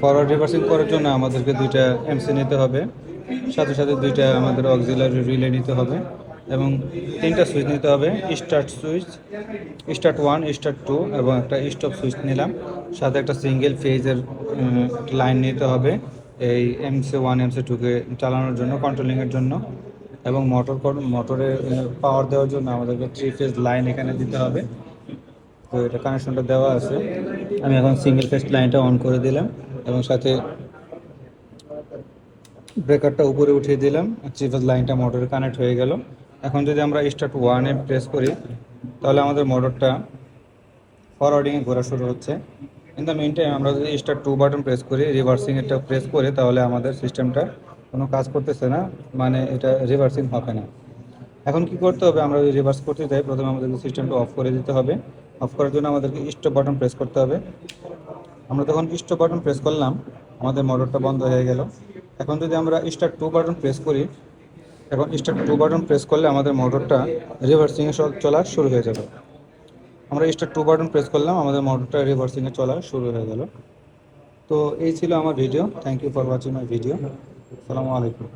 Forward reversing করার জন্য আমাদেরকে দুইটা এমসি নিতে হবে। সাথে সাথে দুইটা আমাদের অক্সিলারি রিলে নিতে হবে এবং তিনটা সুইচ নিতে হবে। Start switch start one start two এবং একটা স্টপ সুইচ নিলাম। সাথে একটা সিঙ্গেল ফেজের লাইন নিতে হবে এই এমসি ওয়ান এমসি টুকে চালানোর জন্য কন্ট্রোলিংয়ের জন্য এবং মোটর মোটরের পাওয়ার দেওয়ার জন্য আমাদেরকে থ্রি ফেজ লাইন এখানে দিতে হবে। তো এটা কানেকশনটা দেওয়া আছে। আমি এখন সিঙ্গেল ফেজ লাইনটা অন করে দিলাম। এবং সাথে ব্রেকারটা উপরে উঠিয়ে দিলাম। ফেজ লাইনটা মোটরে কানেক্ট হয়ে গেল। এখন যদি আমরা স্টার্ট ওয়ানে প্রেস করি, তাহলে আমাদের মোটরটা ফরওয়ার্ডিংয়ে ঘোরা শুরু হচ্ছে। ইন দ্য মেন টাইম আমরা যদি স্টার্ট টু বাটন প্রেস করি রিভার্সিং এটা প্রেস করে, তাহলে আমাদের সিস্টেমটা কোনো কাজ করতেছে না। মানে এটা রিভার্সিং হবে না। এখন কি করতে হবে? আমরা যদি রিভার্স করতে চাই প্রথমে আমাদেরকে সিস্টেমটা অফ করে দিতে হবে। অফ করার জন্য আমাদেরকে স্টপ বাটন প্রেস করতে হবে। আমরা তখন স্টপ বাটন প্রেস করলাম, আমাদের মোটরটা বন্ধ হয়ে গেল। এখন যদি আমরা স্টার টু বাটন প্রেস করি, এখন স্টার্ট টু বাটন প্রেস করলে আমাদের মোটরটা রিভার্সিংয়ে চলা শুরু হয়ে যাবে। আমরা স্টার্ট টু বাটন প্রেস করলাম, আমাদের মোটরটা রিভার্সিংয়ে চলা শুরু হয়ে গেল। তো এই ছিল আমার video thank you for watching my video আসসালামু আলাইকুম